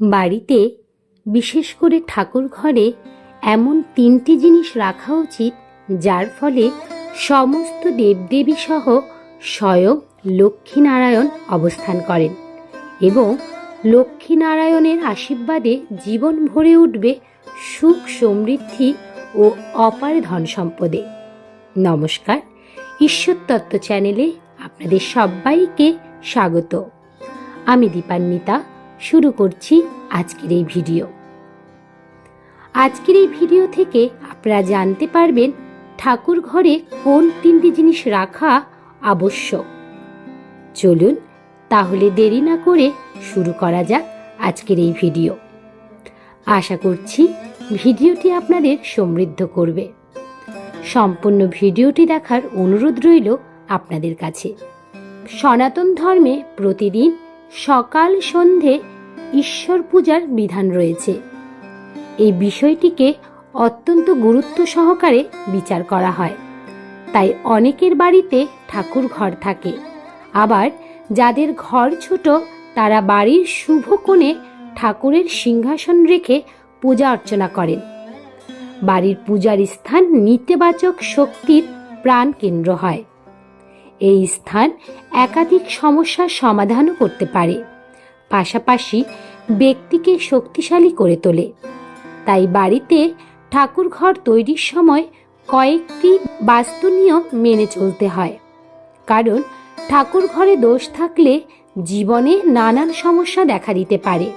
বাড়িতে, বিশেষ করে ঠাকুর ঘরে, এমন তিনটি জিনিস রাখা উচিত, যার ফলে সমস্ত দেবদেবী সহ স্বয়ং লক্ষ্মীনারায়ণ অবস্থান করেন এবং লক্ষ্মীনারায়ণের আশীর্বাদে জীবন ভরে উঠবে সুখ সমৃদ্ধি ও অপার ধন সম্পদে। নমস্কার, ঈশ্বর তত্ত্ব চ্যানেলে আপনাদের সবাইকে স্বাগত। আমি দীপান্বিতা শুরু করছি আজকের এই ভিডিও। আজকের এই ভিডিও থেকে আপনারা জানতে পারবেন ঠাকুর ঘরে কোন তিনটি জিনিস রাখা আবশ্যক। চলুন তাহলে দেরি না করে শুরু করা যাক আজকের এই ভিডিও। আশা করছি ভিডিওটি আপনাদের সমৃদ্ধ করবে। সম্পূর্ণ ভিডিওটি দেখার অনুরোধ রইল আপনাদের কাছে। সনাতন ধর্মে প্রতিদিন সকাল সন্ধে ঈশ্বর পূজার বিধান রয়েছে। এই বিষয়টিকে অত্যন্ত গুরুত্ব সহকারে বিচার করা হয়। তাই অনেকের বাড়িতে ঠাকুর ঘর থাকে। আবার যাদের ঘর ছোট, তারা বাড়ির শুভ কোণে ঠাকুরের সিংহাসন রেখে পূজা অর্চনা করেন। বাড়ির পূজার স্থান নিত্যবাচক শক্তির প্রাণ কেন্দ্র হয়। এই স্থান একাধিক সমস্যার সমাধানও করতে পারে। পাশাপাশি ব্যক্তিকে শক্তিশালী করে তোলে। তাই বাড়িতে ঠাকুর ঘর তৈরির সময় কয়েকটি বাস্তু নিয়ম মেনে চলতে হয়। কারণ ঠাকুর ঘরে দোষ থাকলে জীবনে নানান সমস্যা দেখা দিতে পারে।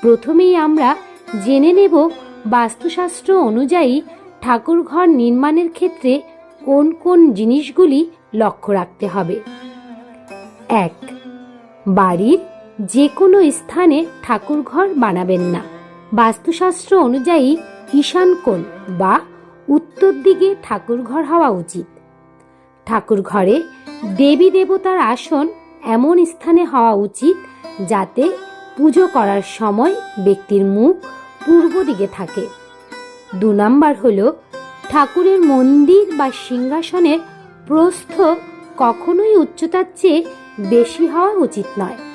প্রথমেই আমরা জেনে নেব বাস্তুশাস্ত্র অনুযায়ী ঠাকুর ঘর নির্মাণের ক্ষেত্রে কোন কোন জিনিসগুলি লক্ষ্য রাখতে হবে। এক, বাড়ির যে কোনো স্থানে ঠাকুর ঘর বানাবেন না। বাস্তুশাস্ত্র অনুযায়ী ঈশান কোণ বা উত্তর দিকে ঠাকুর ঘর হওয়া উচিত। ঠাকুর ঘরে দেবী দেবতার আসন এমন স্থানে হওয়া উচিত যাতে পুজো করার সময় ব্যক্তির মুখ পূর্ব দিকে থাকে। দু নম্বর হল ঠাকুরের মন্দির বা সিংহাসনের প্রস্থ কখনোই উচ্চতার চেয়ে বেশি হওয়া উচিত নয়।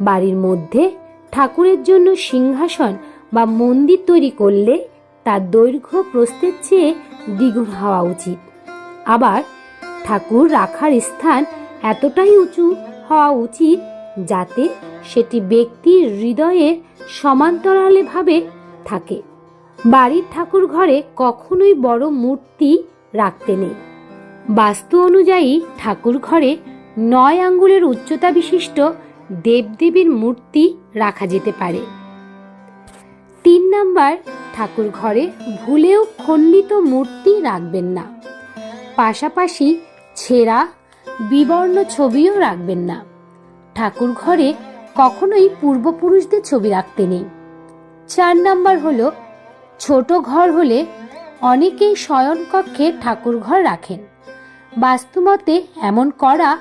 বাড়ির মধ্যে ঠাকুরের জন্য সিংহাসন বা মন্দির তৈরি করলে তার দৈর্ঘ্য প্রস্থের চেয়ে দ্বিগুণ হওয়া উচিত। আবার ঠাকুর রাখার স্থান এতটাই উঁচু হওয়া উচিত যাতে সেটি ব্যক্তির হৃদয়ের সমান্তরালেভাবে থাকে। বাড়ির ঠাকুর ঘরে কখনোই বড় মূর্তি রাখতে নেই। বাস্তু অনুযায়ী ঠাকুর ঘরে নয় আঙ্গুলের উচ্চতা বিশিষ্ট দেবদেবীর মূর্তি রাখা যেতে পারে। তিন নাম্বার, ঠাকুর ঘরে ভুলেও খণ্ডিত মূর্তি রাখবেন না। পাশাপাশি ছেঁড়া, বিবর্ণ ছবিও রাখবেন না। ঠাকুর ঘরে কখনোই পূর্বপুরুষদের ছবি রাখতে নেই। চার নাম্বার হলো, ছোট ঘর হলে অনেকেই শয়নকক্ষে ঠাকুর ঘর রাখেন। বাস্তুমতে এমন করা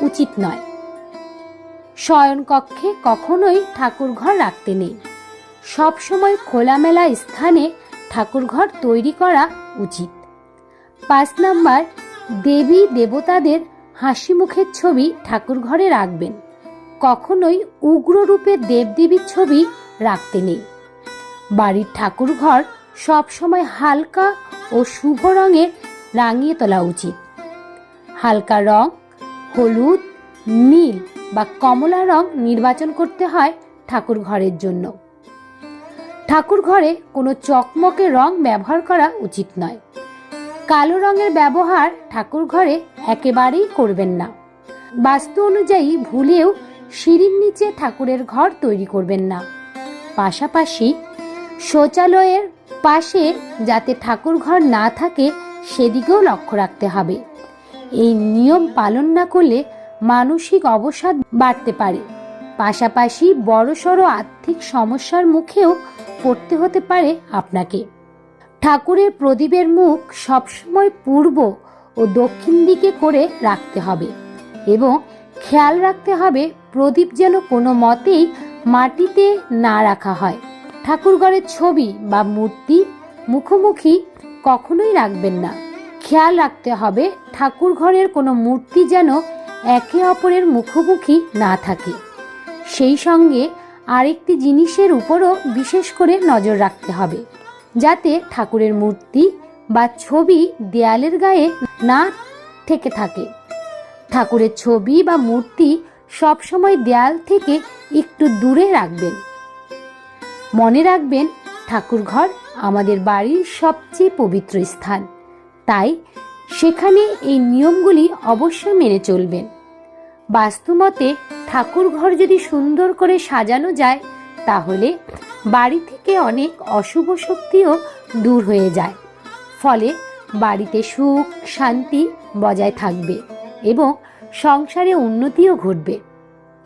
উচিত নয়। শয়নকক্ষে কখনোই ঠাকুর ঘর রাখতে নেই। সবসময় খোলামেলা স্থানে ঠাকুর ঘর তৈরি করা উচিত। পাঁচ নাম্বার, দেবী দেবতাদের হাসি মুখের ছবি ঠাকুর ঘরে রাখবেন। কখনোই উগ্র রূপের দেবদেবীর ছবি রাখতে নেই। বাড়ির ঠাকুর ঘর সবসময় হালকা ও শুভ রঙের রাঙিয়ে তোলা উচিত। হালকা রং, হলুদ, নীল বা কমলা রং নির্বাচন করতে হয় ঠাকুর ঘরের জন্য। ঠাকুর ঘরে কোনো চকমকে রং ব্যবহার করা উচিত নয়। কালো রঙের ব্যবহার ঠাকুর ঘরে একেবারেই করবেন না। বাস্তু অনুযায়ী ভুলেও সিঁড়ির নিচে ঠাকুরের ঘর তৈরি করবেন না। পাশাপাশি শৌচালয়ের পাশে যাতে ঠাকুর ঘর না থাকে, সেদিকেও লক্ষ্য রাখতে হবে। এই নিয়ম পালন না করলে মানসিক অবসাদ বাড়তে পারে। পাশাপাশি বড়সড় আর্থিক সমস্যার মুখেও পড়তে হতে পারে আপনাকে। ঠাকুরের প্রদীপের মুখ সবসময় পূর্ব ও দক্ষিণ দিকে করে রাখতে হবে এবং খেয়াল রাখতে হবে প্রদীপ যেন কোনো মতেই মাটিতে না রাখা হয়। ঠাকুরঘরের ছবি বা মূর্তি মুখোমুখি কখনোই রাখবেন না। খেয়াল রাখতে হবে ঠাকুর ঘরের কোনো মূর্তি যেন একে অপরের মুখোমুখি না থাকে। সেই সঙ্গে আরেকটি জিনিসের উপরও বিশেষ করে নজর রাখতে হবে, যাতে ঠাকুরের মূর্তি বা ছবি দেয়ালের গায়ে না থেকে থাকে। ঠাকুরের ছবি বা মূর্তি সবসময় দেয়াল থেকে একটু দূরে রাখবেন। মনে রাখবেন, ঠাকুরঘর আমাদের বাড়ির সবচেয়ে পবিত্র স্থান। তাই সেখানে এই নিয়মগুলি অবশ্যই মেনে চলবেন। বাস্তুমতে ঠাকুর ঘর যদি সুন্দর করে সাজানো যায়, তাহলে বাড়ি থেকে অনেক অশুভ শক্তিও দূর হয়ে যায়। ফলে বাড়িতে সুখ, শান্তি বজায় থাকবে এবং সংসারে উন্নতিও ঘটবে।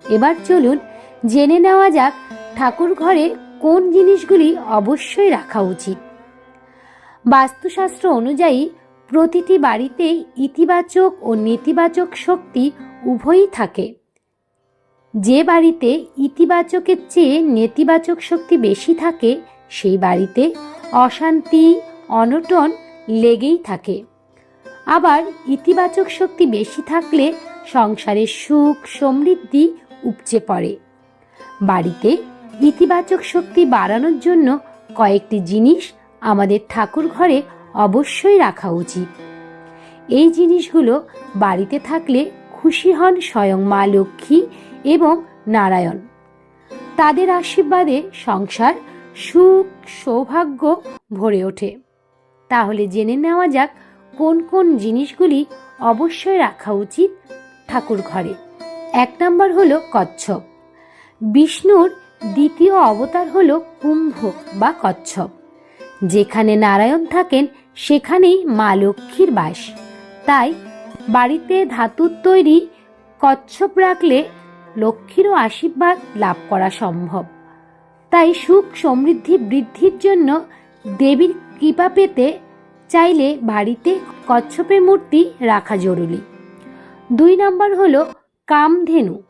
এবার চলুন জেনে নেওয়া যাক ঠাকুর ঘরে কোন জিনিসগুলি অবশ্যই রাখা উচিত। বাস্তুশাস্ত্র অনুযায়ী প্রতিটি বাড়িতে ইতিবাচক ও নেতিবাচক শক্তি উভয়ই থাকে। যে বাড়িতে ইতিবাচকের চেয়ে নেতিবাচক শক্তি বেশি থাকে, সেই বাড়িতে অশান্তি, অনটন লেগেই থাকে। আবার ইতিবাচক শক্তি বেশি থাকলে সংসারে সুখ সমৃদ্ধি উপচে পড়ে। বাড়িতে ইতিবাচক শক্তি বাড়ানোর জন্য কয়েকটি জিনিস আমাদের ঠাকুর ঘরে অবশ্যই রাখা উচিত। এই জিনিসগুলো বাড়িতে থাকলে খুশি হন স্বয়ং মা লক্ষ্মী এবং নারায়ণ। তাদের আশীর্বাদে সংসার সুখ, সৌভাগ্য ভরে ওঠে। তাহলে জেনে নেওয়া যাক, কোন কোন জিনিসগুলি অবশ্যই রাখা উচিত ঠাকুর ঘরে। এক নম্বর হলো কচ্ছপ। বিষ্ণুর দ্বিতীয় অবতার হলো কুম্ভ বা কচ্ছপ। যেখানে নারায়ণ থাকেন, সেখানেই মা লক্ষ্মীর বাস। তাই বাড়িতে ধাতুর তৈরি কচ্ছপ রাখলে লক্ষ্মীরও আশীর্বাদ লাভ করা সম্ভব। তাই সুখ সমৃদ্ধি বৃদ্ধির জন্য দেবীর কৃপা পেতে চাইলে বাড়িতে কচ্ছপের মূর্তি রাখা জরুরি। দুই নম্বর হলো কামধেনু।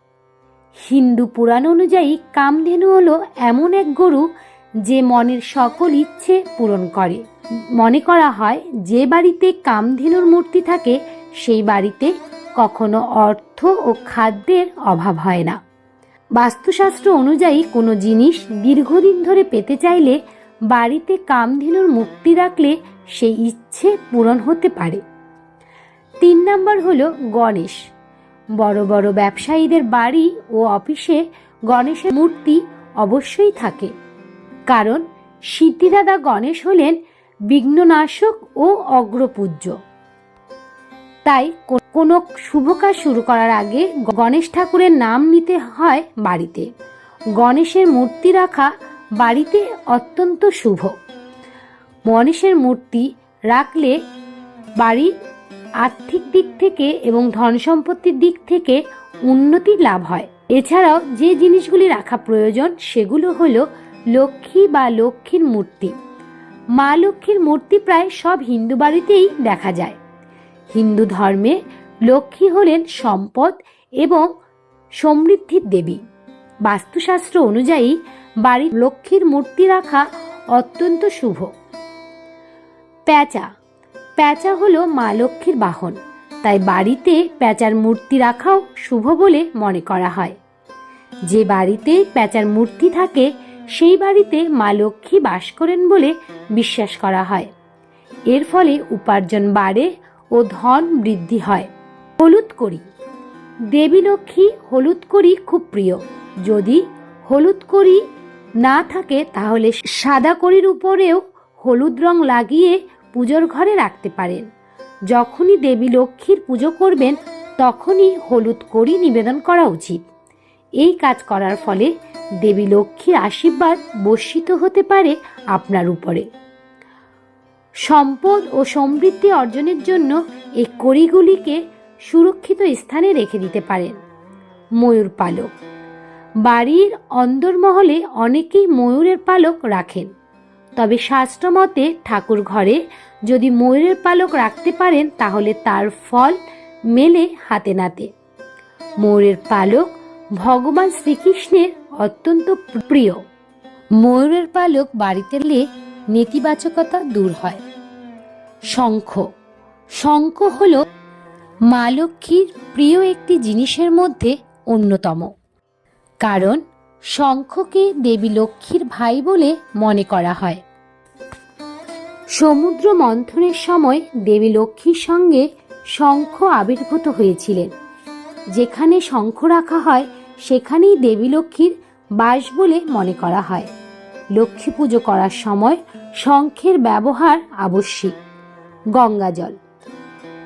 হিন্দু পুরাণ অনুযায়ী কামধেনু হলো এমন এক গরু যে মনের সকল ইচ্ছে পূরণ করে। মনে করা হয় যে বাড়িতে কামধেনুর মূর্তি থাকে সেই বাড়িতে কখনো অর্থ ও খাদ্যের অভাব হয় না। বাস্তুশাস্ত্র অনুযায়ী কোনো জিনিস দীর্ঘদিন ধরে পেতে চাইলে বাড়িতে কামধেনুর মুক্তি রাখলে সেই ইচ্ছে পূরণ হতে পারে। তিন নম্বর হলো গণেশ। বড় বড় ব্যবসায়ীদের বাড়ি ও অফিসে গণেশের মূর্তি অবশ্যই থাকে। কারণ সিদ্ধিদাদা গণেশ হলেন বিঘ্ননাশক ও অগ্রপূজ্য। তাই কোনো শুভ কাজ শুরু করার আগে গণেশ ঠাকুরের নাম নিতে হয় বাড়িতে। গণেশের মূর্তি রাখা বাড়িতে অত্যন্ত শুভ। গণেশের মূর্তি রাখলে বাড়ির আর্থিক দিক থেকে এবং ধন সম্পত্তির দিক থেকে উন্নতি লাভ হয়। এছাড়াও যে জিনিসগুলি রাখা প্রয়োজন সেগুলো হলো লক্ষ্মী বা লক্ষ্মীর মূর্তি। মা লক্ষ্মীর মূর্তি প্রায় সব হিন্দু বাড়িতেই দেখা যায়। হিন্দু ধর্মে লক্ষ্মী হলেন সম্পদ এবং সমৃদ্ধির দেবী। বাস্তুশাস্ত্র অনুযায়ী বাড়ির লক্ষ্মীর মূর্তি রাখা অত্যন্ত শুভ। প্যাঁচা। প্যাঁচা হলো মা লক্ষ্মীর বাহন, তাই বাড়িতে প্যাঁচার মূর্তি রাখাও শুভ বলে মনে করা হয়। যে বাড়িতে প্যাঁচার মূর্তি থাকে, সেই বাড়িতে মা লক্ষ্মী বাস করেন বলে বিশ্বাস করা হয়। এর ফলে উপার্জন বাড়ে ও ধন বৃদ্ধি হয়। হলুদ করি। দেবী লক্ষ্মী হলুদ করি খুব প্রিয়। যদি হলুদ করি না থাকে তাহলে সাদা করির উপরেও হলুদ রং লাগিয়ে পুজোর ঘরে রাখতে পারেন। যখনই দেবী লক্ষ্মীর পুজো করবেন, তখনই হলুদ করি নিবেদন করা উচিত। এই কাজ করার ফলে দেবী লক্ষ্মীর আশীর্বাদ বর্ষিত হতে পারে আপনার উপরে। সম্পদ ও সমৃদ্ধি অর্জনের জন্য এই কড়িগুলিকে সুরক্ষিত স্থানে রেখে দিতে পারেন। ময়ূর পালক। বাড়ির অন্দরমহলে অনেকেই ময়ূরের পালক রাখেন। তবে শাস্ত্রমতে ঠাকুর ঘরে যদি ময়ূরের পালক রাখতে পারেন, তাহলে তার ফল মেলে হাতে নাতে। ময়ূরের পালক ভগবান শ্রীকৃষ্ণের অত্যন্ত প্রিয়। ময়ূরের পালক বাড়িতে নেতিবাচকতা দূর হয়। শঙ্খ। শঙ্খ হল মা লক্ষ্মীর প্রিয় একটি জিনিসের মধ্যে অন্যতম। কারণ শঙ্খকে দেবী লক্ষ্মীর ভাই বলে মনে করা হয়। সমুদ্র মন্থনের সময় দেবী লক্ষ্মীর সঙ্গে শঙ্খ আবির্ভূত হয়েছিলেন। যেখানে শঙ্খ রাখা হয়, সেখানেই দেবী লক্ষ্মীর বাস বলে মনে করা হয়। লক্ষ্মী পুজো করার সময় শঙ্খের ব্যবহার আবশ্যিক। গঙ্গাজল।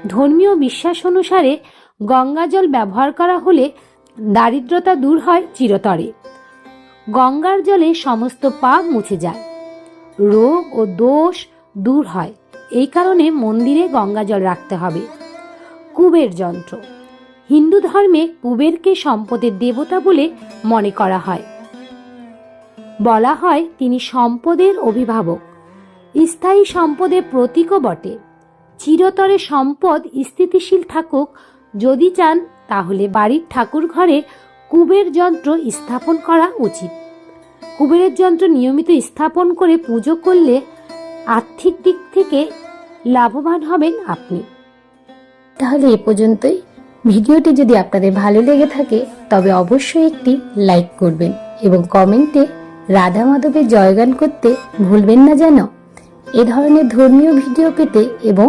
ধর্মীয় বিশ্বাস অনুসারে গঙ্গা জল ব্যবহার করা হলে দারিদ্রতা দূর হয় চিরতরে। গঙ্গার জলে সমস্ত পাপ মুছে যায়। রোগ ও দোষ দূর হয়। এই কারণে মন্দিরে গঙ্গা জল রাখতে হবে। কুবের যন্ত্র। হিন্দু ধর্মে কুবেরকে সম্পদের দেবতা বলে মনে করা হয়। বলা হয় তিনি সম্পদের অভিভাবক। স্থায়ী সম্পদের প্রতীকও বটে। চিরতরে সম্পদ স্থিতিশীল থাকুক, যদি চান তাহলে বাড়ির ঠাকুর ঘরে কুবের যন্ত্র স্থাপন করা উচিত। কুবেরের যন্ত্র নিয়মিত স্থাপন করে পুজো করলে আর্থিক দিক থেকে লাভবান হবেন আপনি। তাহলে এ পর্যন্তই। ভিডিওটি যদি আপনাদের ভালো লেগে থাকে, তবে অবশ্যই একটি লাইক করবেন এবং কমেন্টে রাধা মাধবের জয়গান করতে ভুলবেন না যেন। এ ধরনের ধর্মীয় ভিডিও পেতে এবং